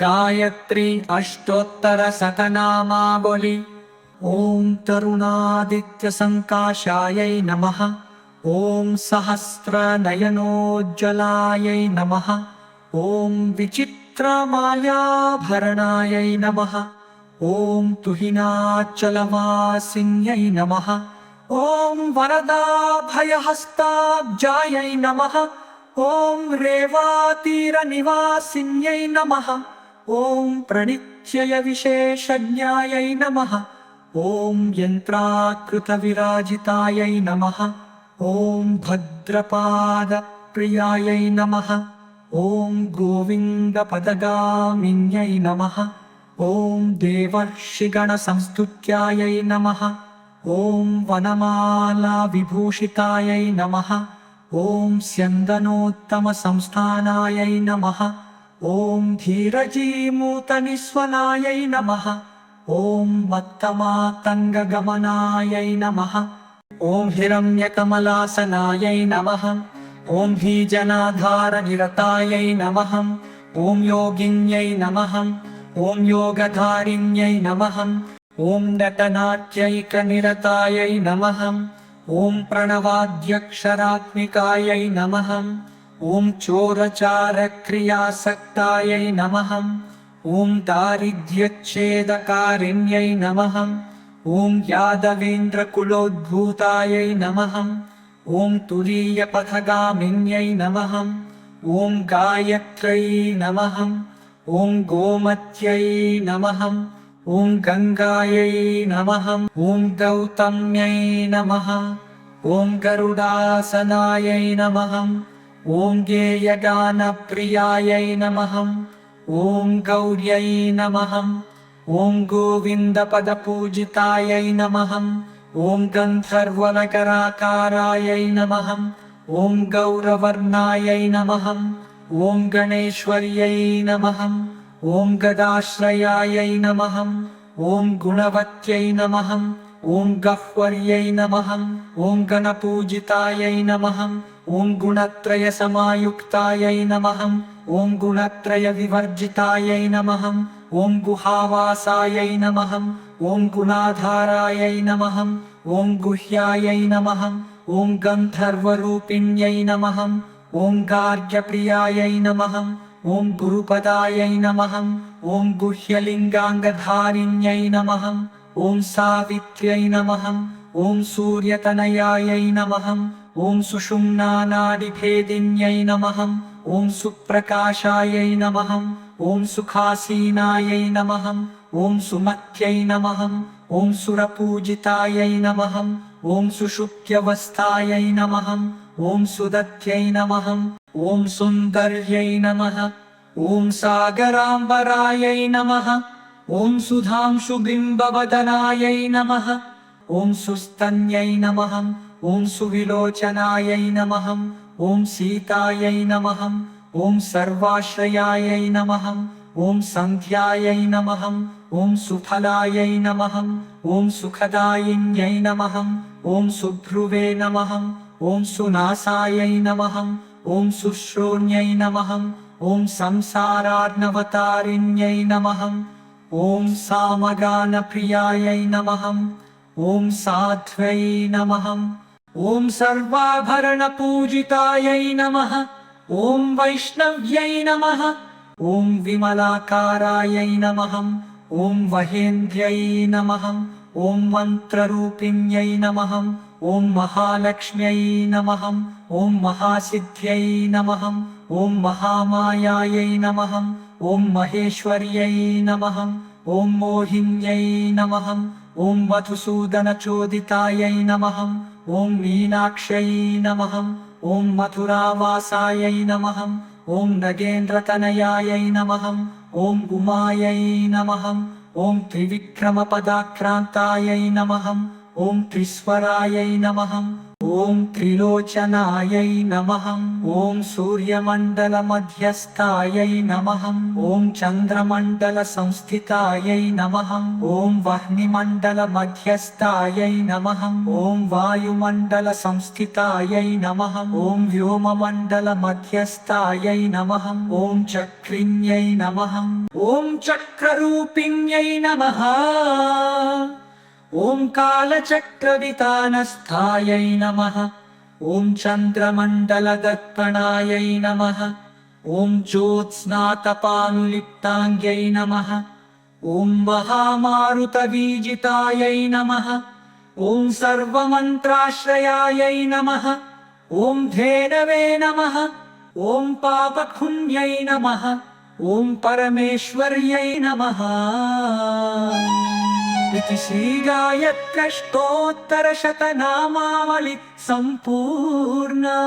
गायत्री अष्टोत्तरशतनामावली ॐ तरुणादित्यसङ्काशायै नमः। ॐ सहस्रनयनोज्ज्वलायै नमः। ॐ विचित्रमाल्याभरणायै नमः। ॐ तुहिनाचलवासिन्यै नमः। ॐ वरदाभयहस्ताब्जायै नमः। ॐ रेवातीरनिवासिन्यै नमः ॐ प्रणित्ययविशेषज्ञायै नमः। ॐ यन्त्राकृतविराजितायै नमः। ॐ भद्रपादप्रियायै नमः। ॐ गोविन्दपदगामिन्यै नमः। ॐ देवर्षिगणसंस्तुत्यायै नमः। ॐ वनमालाविभूषितायै नमः। ॐ स्यन्दनोत्तमसंस्थानायै नमः ॐ धीरजीमूतनिस्वनायै नमः। ॐ मत्तमातङ्गगमनायै नमः। ॐ हिरण्यकमलासनायै नमः। ॐ बीजनाधारनिरतायै नमः। ॐ योगिन्यै नमः। ॐ योगधारिण्यै नमः। ॐ नटनाट्यैकनिरतायै नमः। ॐ प्रणवाद्यक्षरात्मिकायै नमः ॐ चोरचारक्रियासक्तायै नमः ॐ दारिद्र्यच्छेदकारिण्यै नमः ॐ यादवेन्द्रकुलोद्भूतायै नमः ॐ तुरीयपथगामिन्यै नमः ॐ गायत्र्यै नमः ॐ गोमत्यै नमः ॐ गङ्गायै नमः ॐ गौतम्यै नमः। ॐ गरुडासनायै नमः ॐ गेयगानप्रियायै नमः। ॐ गौर्यै नमः। ॐ गोविन्दपदपूजितायै नमः। ॐ गन्धर्वनकराकारायै नमः। ॐ गौरवर्णायै नमः। ॐ गणेश्वर्यै नमः। ॐ गदाश्रयायै नमः। ॐ गुणवत्यै नमः। ॐ गह्वर्यै नमः। ॐ गणपूजितायै नमः ॐ गुणत्रयसमायुक्तायै नमः ॐ गुणत्रयविवर्जितायै नमः ॐ गुहावासायै नमः ॐ गुणाधारायै नमः ॐ गुह्यायै नमः ॐ गन्धर्वरूपिण्यै नमः ॐ गार्ग्यप्रियायै नमः ॐ गुरुपदायै नमः ॐ गुह्यलिङ्गाङ्गधारिण्यै नमः ॐ सावित्र्यै नमः ॐ सूर्यतनयायै नमः ॐ सुषुम्नानाडिभेदिन्यै नमः ॐ सुप्रकाशायै नमः ॐ सुखासीनायै नमः ॐ सुमत्यै नमः ॐ सुरपूजितायै नमः ॐ सुषुप्त्यवस्थायै नमः ॐ सुदत्यै नमः ॐ सुन्दर्यै नमः ॐ सागराम्बरायै नमः ॐ सुधांशुबिम्बवदनायै नमः ॐ सुस्तन्यै नमः ॐ सुविलोचनायै नमः ॐ सीतायै नमः ॐ सर्वाश्रयायै नमः ॐ सन्ध्यायै नमः ॐ सुफलायै नमः ॐ सुखदायिन्यै नमः ॐ सुभ्रुवे नमः ॐ सुनासायै नमः ॐ सुश्रोण्यै नमः ॐ संसारार्णवतारिण्यै नमः ॐ सामगानप्रियायै नमः ॐ साध्वै नमः ॐ सर्वाभरणपूजितायै नमः ॐ वैष्णव्यै नमः ॐ विमलाकारायै नमः ॐ वहेन्द्र्यै नमः ॐ मन्त्ररूपिण्यै नमः ॐ महालक्ष्म्यै नमः ॐ महासिद्ध्यै नमः ॐ महामायायै नमः ॐ महेश्वर्यै नमः ॐ मोहिन्यै नमः ॐ मधुसूदनचोदितायै नमः। ॐ मीनाक्ष्यै नमः। ॐ मथुरावासायै नमः। ॐ नगेन्द्रतनयायै नमः। ॐ उमायै नमः। ॐ त्रिविक्रमपदाक्रान्तायै नमः। ॐ त्रिस्वरायै नमः ॐ त्रिलोचनायै नमः ॐ सूर्यमण्डलमध्यस्थायै नमः ॐ चन्द्रमण्डलसंस्थितायै नमः ॐ वह्निमण्डलमध्यस्थायै नमः ॐ वायुमण्डलसंस्थितायै नमः ॐ व्योममण्डलमध्यस्थायै नमः ॐ चक्रिण्यै नमः ॐ चक्ररूपिण्यै नमः ॐ कालचक्रवितानस्थायै नमः। ॐ चन्द्रमण्डलदर्पणायै नमः। ॐ ज्योत्स्नातपानुलिप्ताङ्ग्यै नमः। ॐ महामारुतबीजितायै नमः। ॐ सर्वमन्त्राश्रयायै नमः। ॐ धेनवे नमः। ॐ पापखुन्यै नमः। ॐ परमेश्वर्यै नमः इति श्रीगायत्रष्टोत्तरशतनामावलि सम्पूर्णा